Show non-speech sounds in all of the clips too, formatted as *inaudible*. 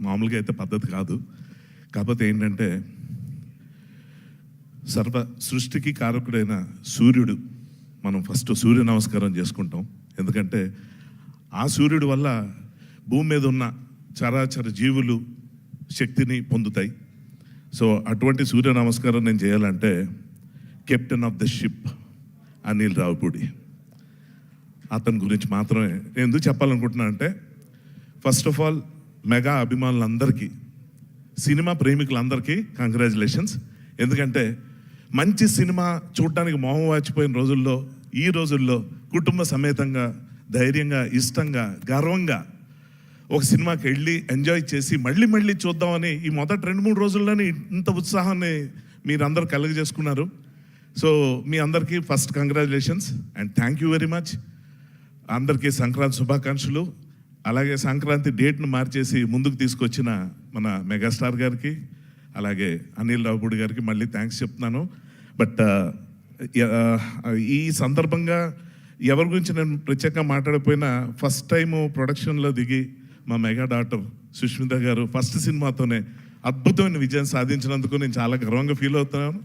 మామూలుగా అయితే పద్ధతి కాదు. కాకపోతే ఏంటంటే సర్వ సృష్టికి కారకుడైన సూర్యుడు మనం ఫస్ట్ సూర్య నమస్కారం చేసుకుంటాం. ఎందుకంటే ఆ సూర్యుడు వల్ల భూమి మీద ఉన్న చరాచర జీవులు శక్తిని పొందుతాయి. సో అటువంటి సూర్య నమస్కారం నేను చేయాలంటే captain of the ship Anil Ravipudi. అతని గురించి మాత్రమే నేను ఎందుకు చెప్పాలనుకుంటున్నాను అంటే ఫస్ట్ ఆఫ్ ఆల్ మెగా అభిమానులందరికీ సినిమా ప్రేమికులందరికీ కంగ్రాచులేషన్స్ ఎందుకంటే మంచి సినిమా చూడటానికి మొహం వాచిపోయిన రోజుల్లో ఈ రోజుల్లో కుటుంబ సమేతంగా ధైర్యంగా ఇష్టంగా గర్వంగా ఒక సినిమాకి వెళ్ళి ఎంజాయ్ చేసి మళ్ళీ మళ్ళీ చూద్దామని ఈ మొదటి రెండు మూడు రోజుల్లోనే ఇంత ఉత్సాహాన్ని మీరందరూ కలుగజేసుకున్నారు. సో మీ అందరికీ first congratulations and thank you very much అందరికీ సంక్రాంతి శుభాకాంక్షలు. అలాగే సంక్రాంతి డేట్ను మార్చేసి ముందుకు తీసుకొచ్చిన మన మెగాస్టార్ గారికి అలాగే అనిల్ రావుపూడి గారికి మళ్ళీ థ్యాంక్స్ చెప్తున్నాను. బట్ uh, ఈ సందర్భంగా ఎవరి గురించి నేను ప్రత్యేకంగా మాట్లాడకపోయినా ఫస్ట్ టైం ప్రొడక్షన్లో దిగి మా మెగా డాక్టర్ సుష్మిత గారు ఫస్ట్ సినిమాతోనే అద్భుతమైన విజయం సాధించినందుకు నేను చాలా గర్వంగా ఫీల్ అవుతున్నాను.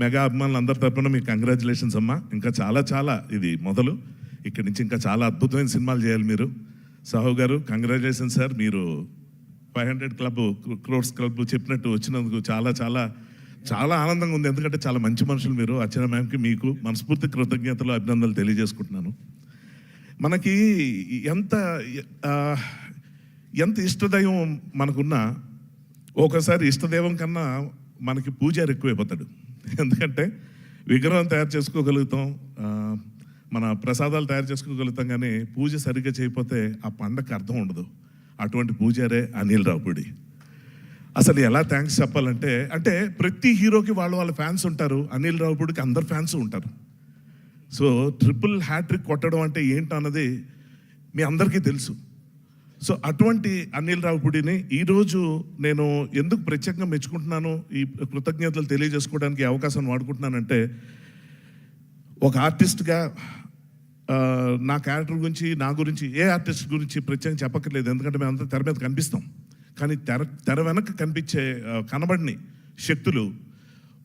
మెగా అభిమానులు అందరి తరఫున మీకు కంగ్రాచులేషన్స్ అమ్మా. ఇంకా చాలా చాలా ఇది మొదలు. ఇక్కడి నుంచి ఇంకా చాలా అద్భుతమైన సినిమాలు చేయాలి మీరు. సాహు గారు కంగ్రాచులేషన్ సార్ మీరు five hundred club crores club చెప్పినట్టు వచ్చినందుకు చాలా చాలా చాలా ఆనందంగా ఉంది. ఎందుకంటే చాలా మంచి మనుషులు మీరు. అర్చన మ్యామ్కి మీకు మనస్ఫూర్తి కృతజ్ఞతలు అభినందనలు తెలియజేసుకుంటున్నాను. మనకి ఎంత ఎంత ఇష్టదైవం మనకున్నా ఒకసారి ఇష్టదైవం కన్నా మనకి పూజారి ఎక్కువైపోతాడు. ఎందుకంటే విగ్రహం తయారు చేసుకోగలుగుతాం. మన ప్రసాదాలు తయారు చేసుకోగలుగుతాం కానీ పూజ సరిగ్గా చేయకపోతే ఆ పండగకి అర్థం ఉండదు. అటువంటి పూజారే అనిల్ రాపుడి అసలు ఎలా థ్యాంక్స్ చెప్పాలంటే అంటే ప్రతి హీరోకి వాళ్ళు వాళ్ళ ఫ్యాన్స్ ఉంటారు అనిల్ రావుపూడికి అందరు ఫ్యాన్స్ ఉంటారు. సో ట్రిపుల్ హ్యాట్రిక్ కొట్టడం అంటే ఏంటన్నది మీ అందరికీ తెలుసు. సో అటువంటి అనిల్ రావుపూడిని ఈరోజు నేను ఎందుకు ప్రత్యేకంగా మెచ్చుకుంటున్నాను ఈ కృతజ్ఞతలు తెలియజేసుకోవడానికి అవకాశం అవకాశాన్ని వాడుకుంటున్నానంటే ఒక ఆర్టిస్ట్గా నా క్యారెక్టర్ గురించి నా గురించి ఏ ఆర్టిస్ట్ గురించి ప్రత్యేకంగా చెప్పక్కర్లేదు. ఎందుకంటే మేము అంతా తెర మీద కనిపిస్తాం. కానీ తెర తెర వెనక కనిపించే కనబడిని కనబడని శక్తులు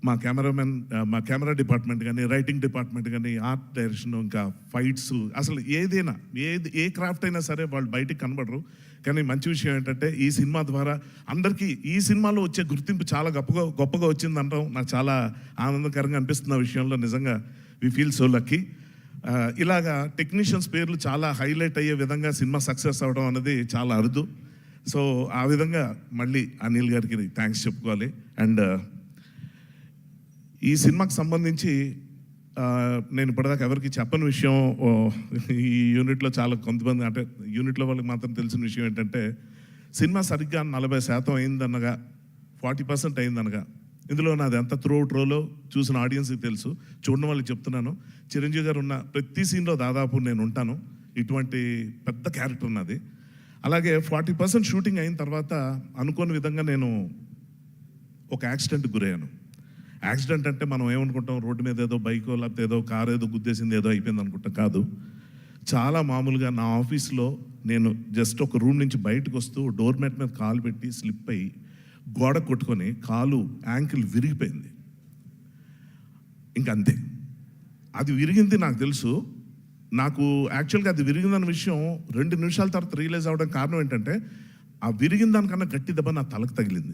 మా కెమెరామెన్ మా కెమెరా డిపార్ట్మెంట్ కానీ రైటింగ్ డిపార్ట్మెంట్ కానీ ఆర్ట్ డైరెక్షన్ ఇంకా ఫైట్స్ అసలు ఏదైనా ఏది ఏ క్రాఫ్ట్ అయినా సరే వాళ్ళు బయటికి కనబడరు. కానీ మంచి విషయం ఏంటంటే ఈ సినిమా ద్వారా అందరికీ ఈ సినిమాలో వచ్చే గుర్తింపు చాలా గొప్పగా గొప్పగా వచ్చింది నాకు చాలా ఆనందకరంగా అనిపిస్తున్న విషయంలో నిజంగా వి ఫీల్ సో లక్కీ ఇలాగా టెక్నీషియన్స్ పేర్లు చాలా హైలైట్ అయ్యే విధంగా సినిమా సక్సెస్ అవడం అనేది చాలా అరుదు. సో ఆ విధంగా మళ్ళీ అనిల్ గారికి థ్యాంక్స్ చెప్పుకోవాలి. అండ్ uh, ఈ సినిమాకి సంబంధించి uh, నేను ఇప్పటిదాకా ఎవరికి చెప్పని విషయం ఈ యూనిట్లో చాలా కొంతమంది అంటే యూనిట్లో వాళ్ళకి మాత్రం తెలిసిన విషయం ఏంటంటే సినిమా సరిగ్గా నలభై శాతం అయిందనగా ఫార్టీ పర్సెంట్ అయిందనగా ఇందులో నాది ఎంత త్రూ రోలో చూసిన ఆడియన్స్కి తెలుసు. చూడడం వాళ్ళకి చెప్తున్నాను. చిరంజీవి గారు ఉన్న ప్రతి సీన్లో దాదాపు నేను ఉంటాను. ఇటువంటి పెద్ద క్యారెక్టర్ నాది. అలాగే ఫార్టీ పర్సెంట్ షూటింగ్ అయిన తర్వాత అనుకోని విధంగా నేను ఒక యాక్సిడెంట్ గురయ్యాను. యాక్సిడెంట్ అంటే మనం ఏమనుకుంటాం? రోడ్డు మీద ఏదో బైకో లేకపోతే ఏదో కార్ ఏదో గుద్దేసింది ఏదో అయిపోయింది అనుకుంటాం కాదు. చాలా మామూలుగా నా ఆఫీస్లో నేను జస్ట్ ఒక రూమ్ నుంచి బయటకు వస్తూ డోర్ మ్యాట్ మీద కాలు పెట్టి స్లిప్ అయ్యి గోడ కొట్టుకొని కాలు యాంకిల్ విరిగిపోయింది. ఇంకంతే. అది విరిగింది నాకు తెలుసు. నాకు యాక్చువల్గా అది విరిగిందన్న విషయం రెండు నిమిషాల తర్వాత రియలైజ్ అవ్వడం కారణం ఏంటంటే ఆ విరిగిన దానికన్నా గట్టి దెబ్బ నా తలకు తగిలింది.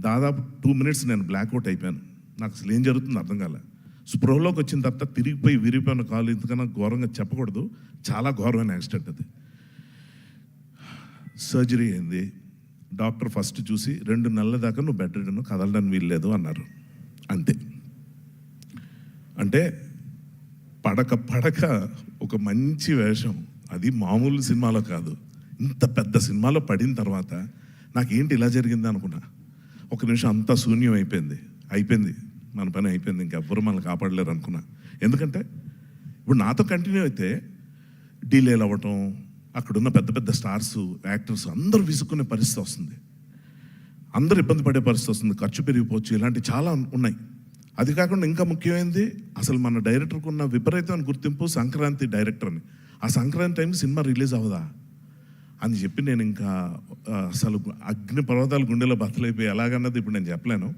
దాదాపు టూ మినిట్స్ నేను బ్లాక్అవుట్ అయిపోయాను. నాకు అసలు ఏం జరుగుతుందో అర్థం కాలే. స్పృహలోకి వచ్చిన తర్వాత తిరిగిపోయి విరిగిపోయిన కాలు ఇంతకన్నా ఘోరంగా చెప్పకూడదు. చాలా ఘోరమైన యాక్సిడెంట్ అది. సర్జరీ అయింది. డాక్టర్ ఫస్ట్ చూసి రెండు నెలల దాకా నువ్వు బెడ్ రిడన్ కదలడానికి వీల్లేదు అన్నారు. అంతే. అంటే పడక పడక ఒక మంచి వేషం. అది మామూలు సినిమాలో కాదు. ఇంత పెద్ద సినిమాలో పడిన తర్వాత నాకేంటి ఇలా జరిగింది అనుకున్నా. ఒక నిమిషం అంతా శూన్యం అయిపోయింది. అయిపోయింది. మన పని అయిపోయింది. ఇంకెవ్వరు మనల్ని కాపాడలేరు అనుకున్నా. ఎందుకంటే ఇప్పుడు నాతో కంటిన్యూ అయితే డీలేలు అవ్వటం అక్కడున్న పెద్ద పెద్ద స్టార్స్ యాక్టర్స్ అందరూ విసుక్కునే పరిస్థితి వస్తుంది. అందరూ ఇబ్బంది పడే పరిస్థితి వస్తుంది. ఖర్చు పెరిగిపోవచ్చు. ఇలాంటి చాలా ఉన్నాయి. అది కాకుండా ఇంకా ముఖ్యమైనది అసలు మన డైరెక్టర్కి ఉన్న విపరీతమైన గుర్తింపు సంక్రాంతి డైరెక్టర్ అని. ఆ సంక్రాంతి టైం సినిమా రిలీజ్ అవ్వదా? అని చెప్పి నేను ఇంకా అసలు అగ్ని పర్వతాలు గుండెలో బతలైపోయి ఎలాగన్నది ఇప్పుడు నేను చెప్పలేను.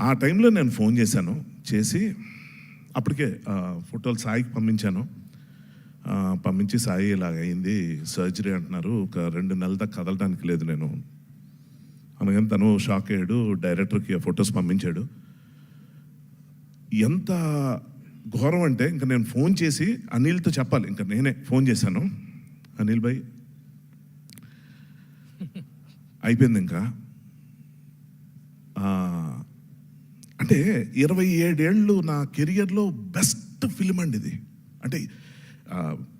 ఆ టైంలో నేను ఫోన్ చేశాను చేసి అప్పటికే ఫోటోలు సాయికి పంపించాను. పంపించి సాయి ఇలాగ అయింది. సర్జరీ అంటున్నారు. ఒక రెండు నెలల దాకా కదలడానికి లేదు నేను. అనగానే తను షాక్ అయ్యాడు. డైరెక్టర్కి ఆ ఫొటోస్ పంపించాడు. ఎంత ఘోరం అంటే ఇంకా నేను ఫోన్ చేసి అనిల్తో చెప్పాలి. ఇంకా నేనే ఫోన్ చేశాను. అనిల్ భాయ్ అయిపోయింది ఇంకా. అంటే ఇరవై ఏడేళ్ళు నా కెరియర్లో బెస్ట్ ఫిలిం అండి ఇది. అంటే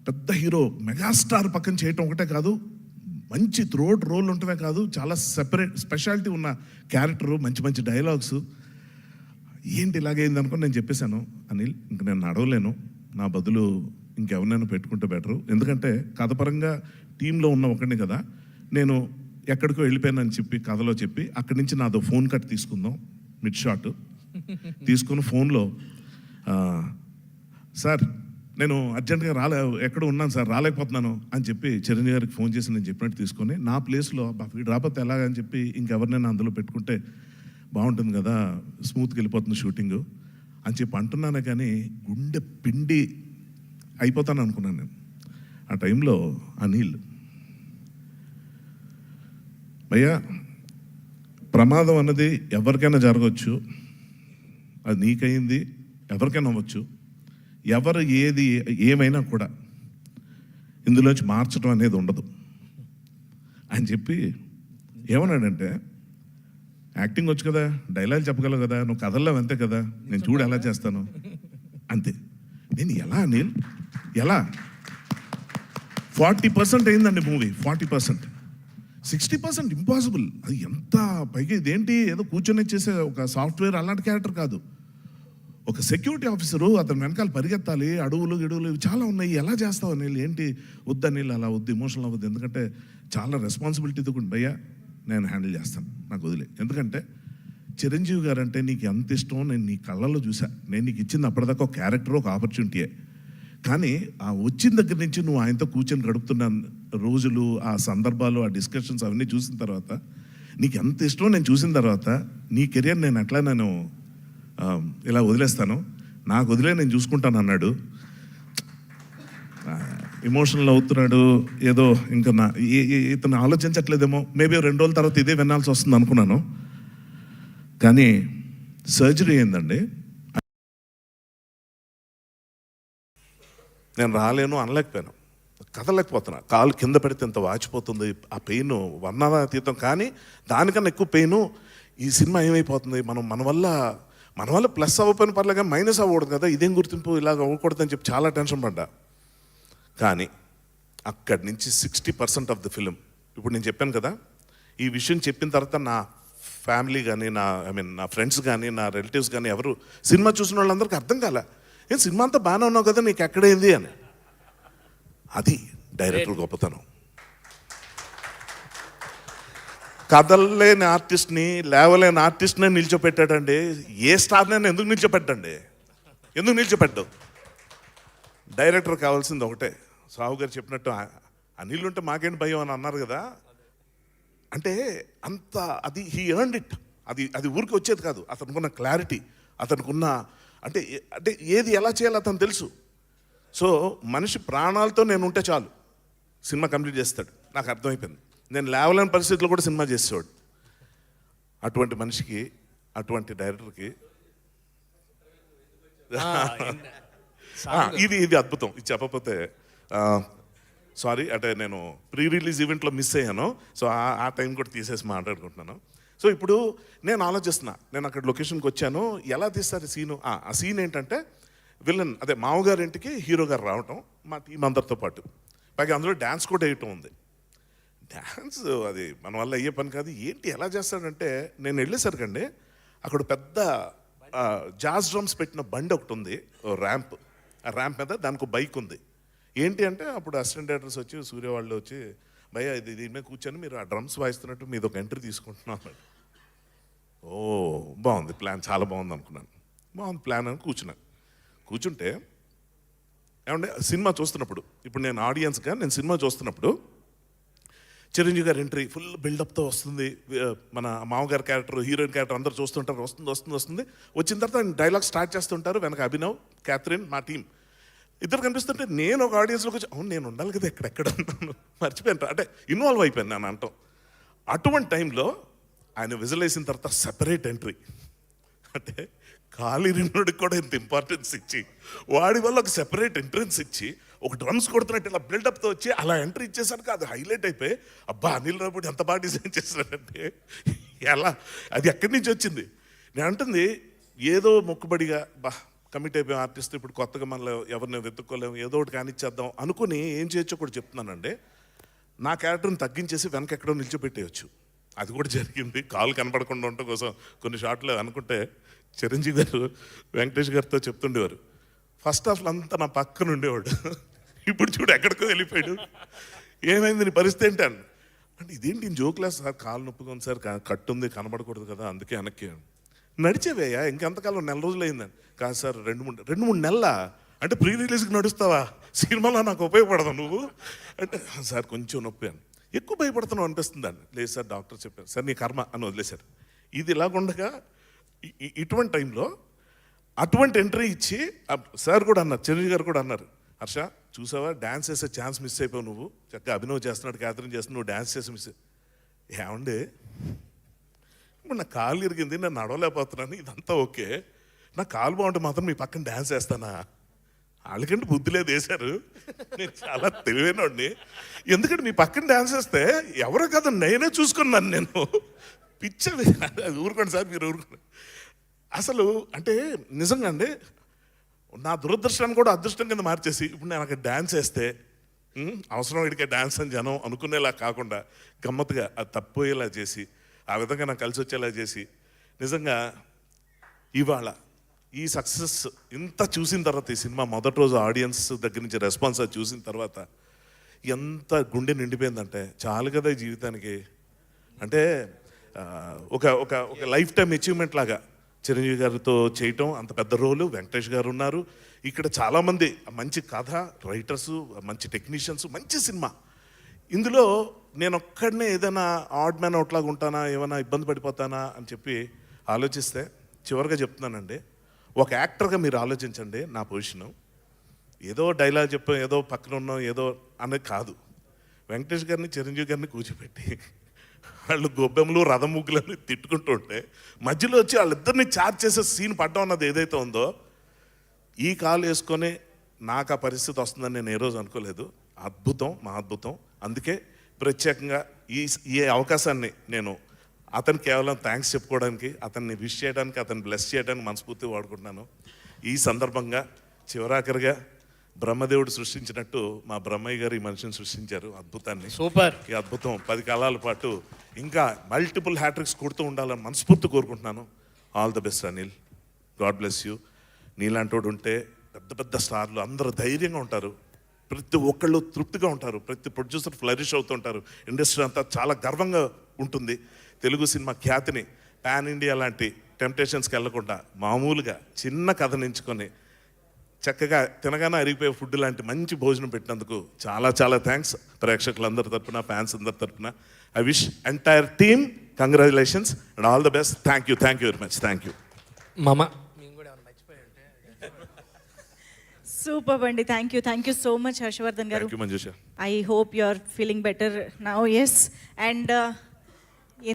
పెద్ద హీరో మెగాస్టార్ పక్కన చేయటం ఒకటే కాదు మంచి త్రోట్ రోల్ ఉండటమే కాదు చాలా సెపరేట్ స్పెషాలిటీ ఉన్న క్యారెక్టరు మంచి మంచి డైలాగ్స్ ఏంటి ఇలాగైంది అనుకుని నేను చెప్పేశాను అనిల్ ఇంక నేను నడవలేను. నా బదులు ఇంకెవరినైనా పెట్టుకుంటే బెటరు ఎందుకంటే కథపరంగా టీంలో ఉన్న ఒకడిని కదా నేను ఎక్కడికో వెళ్ళిపోయానని చెప్పి కథలో చెప్పి అక్కడి నుంచి నాదో ఫోన్ కట్ తీసుకుందాం మిడ్ షాట్ తీసుకుని ఫోన్లో సార్ నేను అర్జెంట్గా రాలే ఎక్కడ ఉన్నాను సార్ రాలేకపోతున్నాను అని చెప్పి చిరంజీవి గారికి ఫోన్ చేసి నేను చెప్పినట్టు తీసుకొని నా ప్లేస్లో వీడు రాకపోతే ఎలాగని చెప్పి ఇంకెవరినైనా అందులో పెట్టుకుంటే బాగుంటుంది కదా స్మూత్గా వెళ్ళిపోతుంది షూటింగ్ అని చెప్పి అంటున్నాను కానీ గుండె పిండి అయిపోతాను అనుకున్నాను నేను. ఆ టైంలో అనిల్ భయ్యా ప్రమాదం అన్నది ఎవరికైనా జరగవచ్చు అది నీకైంది ఎవరికైనా అవ్వచ్చు ఎవరు ఏది ఏమైనా కూడా ఇందులోంచి మార్చడం అనేది ఉండదు. అని చెప్పి ఏమన్నాడంటే యాక్టింగ్ వచ్చు కదా డైలాగ్ చెప్పగలవు కదా నువ్వు కథల్లో అంతే కదా నేను చూడు ఎలా చేస్తాను. అంతే. నేను ఎలా నేను? ఎలా? ఫార్టీ పర్సెంట్ అయిందండి movie forty percent. Sixty percent impossible. అది ఎంత పైగా ఇదేంటి? ఏదో కూర్చొని చేసే ఒక సాఫ్ట్వేర్ అలాంటి క్యారెక్టర్ కాదు. ఒక సెక్యూరిటీ ఆఫీసరు అతని వెనకాల పరిగెత్తాలి అడవులు గిడువులు చాలా ఉన్నాయి ఎలా చేస్తావు నీళ్ళు ఏంటి? వద్దు నీళ్ళు అలా వద్దు ఇమోషనల్ అవ్వద్దు. ఎందుకంటే చాలా రెస్పాన్సిబిలిటీతో కూడా నేను హ్యాండిల్ చేస్తాను. నాకు వదిలే. ఎందుకంటే చిరంజీవి గారు అంటే నీకు ఎంత ఇష్టం నేను నీ కళ్ళల్లో చూసా. నేను నీకు ఇచ్చింది అప్పటిదాకా ఒక క్యారెక్టర్ ఒక ఆపర్చునిటీయే కానీ ఆ వచ్చిన దగ్గర నుంచి నువ్వు ఆయనతో కూర్చొని గడుపుతున్న రోజులు ఆ సందర్భాలు ఆ డిస్కషన్స్ అవన్నీ చూసిన తర్వాత నీకు ఎంత ఇష్టం నేను చూసిన తర్వాత నీ కెరియర్ నేను ఎట్లా నేను ఇలా వదిలేస్తాను. నాకు వదిలే నేను చూసుకుంటాను అన్నాడు. ఇమోషనల్ అవుతున్నాడు. ఏదో ఇంకా నా ఇతను ఆలోచించట్లేదేమో. మేబీ రెండు రోజుల తర్వాత ఇదే వినాల్సి వస్తుంది అనుకున్నాను. కానీ సర్జరీ ఏందండి నేను రాలేను అనలేకపోయాను. కదలేకపోతున్నా కాలు కింద పెడితే ఇంత వాచిపోతుంది. ఆ పెయిన్ వర్ణనాతీతం కానీ దానికన్నా ఎక్కువ పెయిన్ ఈ సినిమా ఏమైపోతుంది? మనం మన వల్ల మన వల్ల ప్లస్ అవ్వకపోయిన పర్లేదు కానీ మైనస్ అవ్వకూడదు కదా. ఇదేం గుర్తింపు? ఇలాగ అవ్వకూడదు అని చెప్పి చాలా టెన్షన్ పడ్డా. కానీ అక్కడి నుంచి sixty percent of the film ఇప్పుడు నేను చెప్పాను కదా ఈ విషయం చెప్పిన తర్వాత నా ఫ్యామిలీ కానీ నా ఐ మీన్ నా ఫ్రెండ్స్ కానీ నా రిలేటివ్స్ కానీ ఎవరు సినిమా చూసిన వాళ్ళందరికీ అర్థం కాలే. ఏం సినిమా అంతా బాగానే ఉన్నావు కదా నీకు ఎక్కడైంది అని. అది డైరెక్టర్ గొప్పతనం. కదలలేని ఆర్టిస్ట్ని లేవలేని ఆర్టిస్ట్నే నిల్చోపెట్టాడండి. ఏ స్టార్నైనా ఎందుకు నిల్చోపెట్టండి? ఎందుకు నిల్చోపెట్టవు డైరెక్టర్ కావాల్సింది ఒకటే. సాహు గారు చెప్పినట్టు "ఆ- అనిల్ ఉంటే మాకేంటి భయం అని అన్నారు కదా. అంటే అంత అది హీ ఎర్న్డ్ ఇట్. అది అది ఊరికి వచ్చేది కాదు. అతనుకున్న క్లారిటీ అతనుకున్న అంటే అంటే ఏది ఎలా చేయాలో అతను తెలుసు. సో మనిషి ప్రాణాలతో నేను ఉంటే చాలు. సినిమా కంప్లీట్ చేస్తాడు. నాకు అర్థమైపోయింది. నేను లేవలేని పరిస్థితుల్లో కూడా సినిమా చేసేవాడు. అటువంటి మనిషికి అటువంటి డైరెక్టర్కి. *laughs* ఇది ఇది అద్భుతం. ఇది చెప్పకపోతే సారీ అంటే నేను ప్రీ రిలీజ్ ఈవెంట్లో మిస్ అయ్యాను. సో ఆ- టైం కూడా తీసేసి మాట్లాడుకుంటున్నాను. సో ఇప్పుడు నేను ఆలోచిస్తున్నా. నేను అక్కడ లొకేషన్కి వచ్చాను. ఎలా తీస్తారు సీను? ఆ సీన్ ఏంటంటే విలన్ అదే మామగారి ఇంటికి హీరో గారు రావటం మా టీం అందరితో పాటు. పైగా అందులో డ్యాన్స్ కూడా వేయటం ఉంది. డ్యాన్స్ అది మన వల్ల అయ్యే పని కాదు. ఏంటి ఎలా చేస్తాడంటే నేను వెళ్ళేసరికండి అక్కడ పెద్ద జాజ్ డ్రమ్స్ పెట్టిన బండి ఒకటి ఉంది ఓ ర్యాంప్. ఆ ర్యాంప్ మీద దానికి ఒక బైక్ ఉంది. ఏంటి అంటే అప్పుడు అసిస్టెంట్ డైరెక్టర్స్ వచ్చి సూర్య వాళ్ళు వచ్చి భయ్య ఇది దీని మీద కూర్చొని మీరు ఆ డ్రమ్స్ వాయిస్తున్నట్టు మీద ఒక ఎంట్రీ తీసుకుంటున్నాం ఓ బాగుంది ప్లాన్ చాలా బాగుంది అనుకున్నాను. బాగుంది ప్లాన్ అని కూర్చున్నాను కూర్చుంటే ఏమంటే సినిమా చూస్తున్నప్పుడు ఇప్పుడు నేను ఆడియన్స్గా నేను సినిమా చూస్తున్నప్పుడు చిరంజీవి గారి ఎంట్రీ ఫుల్ బిల్డప్తో వస్తుంది. Uh, మన మామగారి క్యారెక్టర్ హీరోయిన్ క్యారెక్టర్ అందరూ చూస్తుంటారు. వస్తుంది వస్తుంది వస్తుంది. వచ్చిన తర్వాత ఆయన డైలాగ్ స్టార్ట్ చేస్తుంటారు. వెనక అభినవ్ క్యాథరిన్ మా టీం ఇద్దరు కనిపిస్తుంటే నేను ఒక ఆడియన్స్లోకి వచ్చి అవును నేను ఉండాలి కదా ఎక్కడెక్కడ *laughs* మర్చిపోయాను అంటే ఇన్వాల్వ్ అయిపోయాను నేను అంటాం. అటువంటి టైంలో ఆయన విజిల్ వేసిన తర్వాత సెపరేట్ ఎంట్రీ అంటే ఖాళీ రిన్నుడికి కూడా ఇంత ఇంపార్టెన్స్ ఇచ్చి వాడి వల్ల ఒక సెపరేట్ ఎంట్రెన్స్ ఇచ్చి ఒక డ్రమ్స్ కొడుతున్నట్టు ఇలా బిల్డప్తో వచ్చి అలా ఎంట్రీ ఇచ్చేసరికి అది హైలైట్ అయిపోయి అబ్బా అనిల్ రావుడు ఎంత బాగా డిజైన్ చేశాడంటే ఎలా? అది ఎక్కడి నుంచి వచ్చింది? నేను అంటుంది ఏదో మొక్కుబడిగా బా కమిట్ అయిపోయాం ఆర్టిస్ట్ ఇప్పుడు కొత్తగా మనలో ఎవరిని వెతుక్కోలేము ఏదో ఒకటి కానిచ్చేద్దాం అనుకుని ఏం చేయొచ్చో కూడా చెప్తున్నానండి. నా క్యారెక్టర్ని తగ్గించేసి వెనక ఎక్కడో నిలిచిపెట్టేయచ్చు. అది కూడా జరిగింది. కాలు కనపడకుండా ఉండటం కోసం కొన్ని షాట్లు అనుకుంటే చిరంజీవి గారు వెంకటేష్ గారితో చెప్తుండేవారు. ఫస్ట్ హాఫ్లో అంతా నా పక్కన ఉండేవాడు. ఇప్పుడు చూడు ఎక్కడికో వెళ్ళిపోయాడు. ఏమైంది నీ పరిస్థితి ఏంటి అని అంటే ఇదేంటి జోక్లా సార్? కాలు నొప్పిగా ఉంది సార్ కట్టు ఉంది కనబడకూడదు కదా అందుకే వెనక్కి. నడిచేవేయా? ఇంకెంతకాలం నెల రోజులు అయిందని కాదు సార్ రెండు మూడు రెండు మూడు నెలల? అంటే ప్రీ రిలీజ్కి నడుస్తావా? సినిమాలో నాకు ఉపయోగపడదు నువ్వు? అంటే సార్ కొంచెం నొప్పి అని ఎక్కువ భయపడుతున్నావు అనిపిస్తుంది అని లేదు సార్ డాక్టర్ చెప్పారు. సార్ నీ కర్మ అని వదిలేశారు. ఇది ఇలాగుండగా ఇటువంటి టైంలో అటువంటి ఎంట్రీ ఇచ్చి సార్ కూడా అన్నారు చిరంజీవి గారు కూడా అన్నారు. హర్ష చూసావా? డ్యాన్స్ చేసే ఛాన్స్ మిస్ అయిపోయావు నువ్వు. చక్కగా అభినవ్ చేస్తున్నాడు క్యాథరిన్ చేస్తున్నావు నువ్వు డ్యాన్స్ చేసి మిస్ ఏమండి? ఇప్పుడు నా కాలు ఇరిగింది నేను నడవలేకపోతున్నాను ఇదంతా ఓకే. నా కాలు బాగుంటే మాత్రం మీ పక్కన డ్యాన్స్ వేస్తానా వాళ్ళకంటే బుద్ధి లేదు వేశారు. నేను చాలా తెలివైనోడిని. ఎందుకంటే మీ పక్కన డ్యాన్స్ వేస్తే ఎవరో కదా నేనే చూసుకున్నాను నేను. పిచ్చది ఊరుకోండి సార్ మీరు ఊరుకోండి. అసలు అంటే నిజంగా అండి నా దురదృష్టాన్ని కూడా అదృష్టం కింద మార్చేసి ఇప్పుడు నేను అక్కడ డ్యాన్స్ వేస్తే అవసరం ఇడికే డ్యాన్స్ అని జనం అనుకునేలా కాకుండా గమ్మత్తుగా అది తప్పిపోయేలా చేసి ఆ విధంగా నాకు కలిసి వచ్చేలా చేసి నిజంగా ఇవాళ ఈ సక్సెస్ ఇంత చూసిన తర్వాత ఈ సినిమా మొదటి రోజు ఆడియన్స్ దగ్గర నుంచి రెస్పాన్స్ అది చూసిన తర్వాత ఎంత గుండె నిండిపోయిందంటే చాలు కదా జీవితానికి. అంటే ఒక ఒక ఒక లైఫ్ టైం అచీవ్మెంట్ లాగా చిరంజీవి గారితో చేయటం అంత పెద్ద రోలు. వెంకటేష్ గారు ఉన్నారు. ఇక్కడ చాలామంది మంచి కథ రైటర్స్ మంచి టెక్నీషియన్స్ మంచి సినిమా. ఇందులో నేను ఒక్కడనే ఏదైనా ఆడ్ మ్యాన్ అవుట్లాగా ఉంటానా ఏమైనా ఇబ్బంది పడిపోతానా అని చెప్పి ఆలోచిస్తే చివరిగా చెప్తున్నానండి. ఒక యాక్టర్గా మీరు ఆలోచించండి నా పొజిషను. ఏదో డైలాగ్ చెప్పాం ఏదో పక్కన ఉన్నాం ఏదో అనేది కాదు. వెంకటేష్ గారిని చిరంజీవి గారిని కూర్చోపెట్టి వాళ్ళు గొబ్బెమ్మలు రథముగ్గులని తిట్టుకుంటూ ఉంటే మధ్యలో వచ్చి వాళ్ళిద్దరిని చార్జ్ చేసే సీన్ పడ్డం అన్నది ఏదైతే ఉందో ఈ కాలు వేసుకొని నాకు ఆ పరిస్థితి వస్తుందని నేను ఏ రోజు అనుకోలేదు. అద్భుతం మా అద్భుతం అందుకే ప్రత్యేకంగా ఈ ఈ అవకాశాన్ని నేను అతను కేవలం థ్యాంక్స్ చెప్పుకోవడానికి అతన్ని విష్ చేయడానికి అతన్ని బ్లెస్ చేయడానికి మనస్ఫూర్తి వాడుకుంటున్నాను. ఈ సందర్భంగా చివరాఖరిగా బ్రహ్మదేవుడు సృష్టించినట్టు మా బ్రహ్మయ్య గారు ఈ మనిషిని సృష్టించారు అద్భుతాన్ని. సూపర్. ఈ అద్భుతం పది కాలాల పాటు ఇంకా మల్టిపుల్ హ్యాట్రిక్స్ కొడుతూ ఉండాలని మనస్ఫూర్తి కోరుకుంటున్నాను. All the best Anil God bless you నీలాంటోడు ఉంటే పెద్ద పెద్ద స్టార్లు అందరూ ధైర్యంగా ఉంటారు. ప్రతి ఒక్కళ్ళు తృప్తిగా ఉంటారు. ప్రతి ప్రొడ్యూసర్ ఫ్లరిష్ అవుతుంటారు ఇండస్ట్రీ అంతా చాలా గర్వంగా ఉంటుంది. తెలుగు సినిమా ఖ్యాతిని పాన్ ఇండియా లాంటి టెంప్టేషన్స్కి వెళ్ళకుండా మామూలుగా చిన్న కథ ఎంచుకొని చక్కగా తినగానే అరిగిపోయే ఫుడ్ లాంటి మంచి భోజనం పెట్టినందుకు చాలా చాలా థ్యాంక్స్ ప్రేక్షకులందరి తరపున ఫ్యాన్స్ అందరి తరపున. I wish entire team congratulations and all the best thank you thank you very much thank you మమ. సూపర్ అండి. Thank you thank you so much Harshavardhan గారు. I hope you are feeling better now yes and